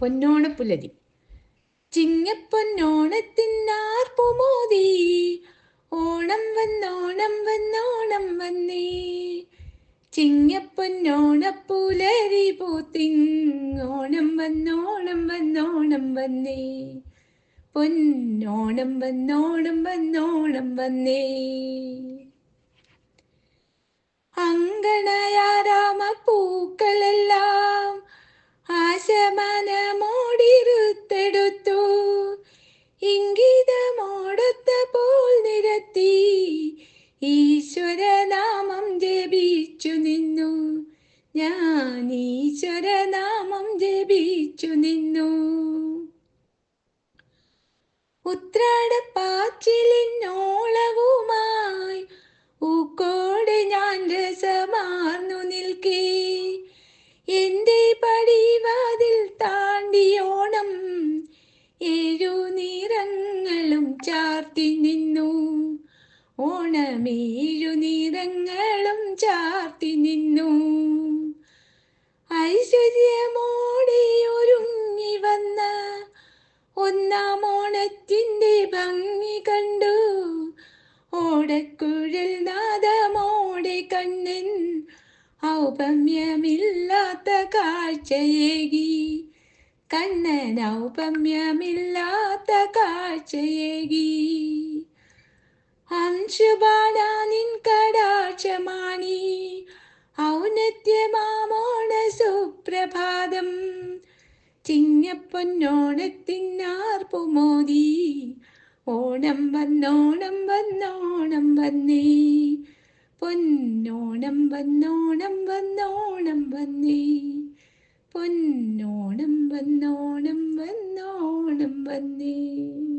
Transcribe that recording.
പൊന്നോണപ്പുലരി ചിങ്ങപ്പൊന്നോണത്തിനാർപ്പുമോദി ഓണം വന്നോണം വന്നോണം വന്നേ. ചിങ്ങപ്പൊന്നോണപ്പുലരി പൂത്തിങ്ങോണം വന്നോണം വന്നോണം വന്നേ. പൊന്നോണം വന്നോണം വന്നോണം വന്നേ. അങ്കണയാരാമ പൂക്കളെല്ലാം ജപിച്ചു നിന്നു ഉത്രാടപ്പാച്ചിലിനോളവുമായി ഊക്കോട് ഞാൻ രസമാർന്നു നിൽക്കേ. എന്റെ പടിവാതിൽ താണ്ടിയോണം ഏഴു നിറങ്ങളും ചാർത്തി നിന്നു. ഓണമേഴു നിറങ്ങളും ചാർത്തി നിന്നു. ഭംഗി കണ്ടു. ഓടക്കുഴൽ നാദമോടെ കണ്ണൻ. ഔപമ്യമില്ലാത്ത കാഴ്ചയേകി. കണ്ണൻ ഔപമ്യമില്ലാത്ത കാഴ്ചയേകി. അംശുപാടാനിൻ കടാക്ഷമാണി. ഔന്നത്യമാമോണ സുപ്രഭാതം. ചിങ്ങപ്പൊന്നോണത്തിനാർപ്പുമോദി ഓണം വന്നോണം വന്നോണം വന്നേ. പൊന്നോണം വന്നോണം വന്നോണം വന്നേ. പൊന്നോണം വന്നോണം വന്നോണം വന്നേ.